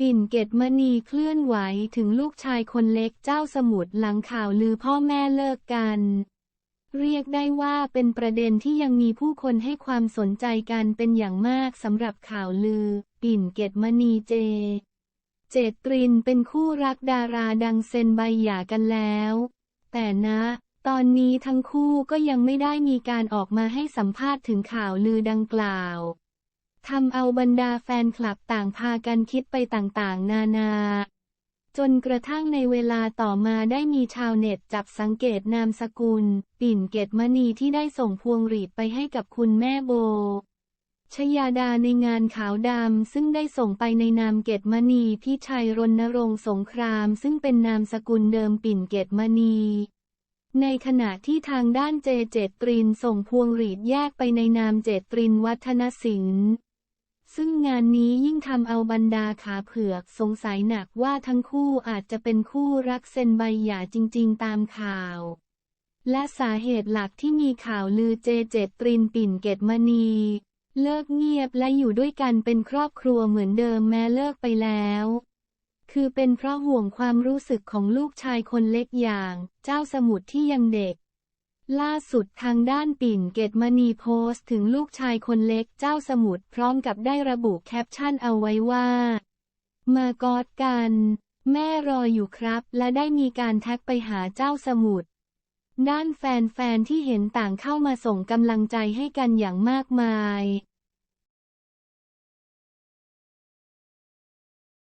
ปิ่นเกตมณีเคลื่อนไหวถึงลูกชายคนเล็กเจ้าสมุทรหลังข่าวลือพ่อแม่เลิกกัน เรียกได้ว่าเป็นประเด็นที่ยังมีผู้คนให้ความสนใจกันเป็นอย่างมากสำหรับข่าวลือ ปิ่นเกตมณีเจ เจตรินเป็นคู่รักดาราดังเซนใบหย่ากันแล้ว แต่นะตอนนี้ทั้งคู่ก็ยังไม่ได้มีการออกมาให้สัมภาษณ์ถึงข่าวลือดังกล่าว ทำเอาบรรดาแฟนคลับต่างพากันคิดไปต่างๆ นานา จนกระทั่งในเวลาต่อมาได้มีชาวเน็ตจับสังเกตนามสกุล ปิ่นเกตมณีที่ได้ส่งพวงหรีดไปให้กับคุณแม่โบ ชยาดาในงานขาวดำซึ่งได้ส่งไปในนามเกตมณีพี่ชัยรณรงค์สงคราม ซึ่งเป็นนามสกุลเดิมปิ่นเกตมณีในขณะที่ทางด้านเจเจตรินส่งพวงหรีดแยกไปในนามเจตรินวัฒนศิลป์ ซึ่งงานนี้ยิ่งทำเอาบรรดาขาเผือกสงสัยหนักว่าทั้งคู่อาจจะเป็นคู่รักเซ็นใบหย่าจริง ๆ ตามข่าว และสาเหตุหลักที่มีข่าวลือเจเจตรินปิ่นเกตมณี เลิกเงียบและอยู่ด้วยกันเป็นครอบครัวเหมือนเดิมแม้เลิกไปแล้ว คือเป็นเพราะห่วงความรู้สึกของลูกชายคนเล็กอย่าง เจ้าสมุทรที่ยังเด็ก ล่าสุดทางด้านปิ่นเกตมณีโพสต์ถึงลูกชายคนเล็กเจ้าสมุทรพร้อมกับได้ระบุแคปชั่นเอาไว้ว่า มากอดกัน แม่รออยู่ครับ และได้มีการแท็กไปหาเจ้าสมุทรด้านแฟนๆที่เห็นต่างเข้ามาส่งกำลังใจให้กันอย่างมากมาย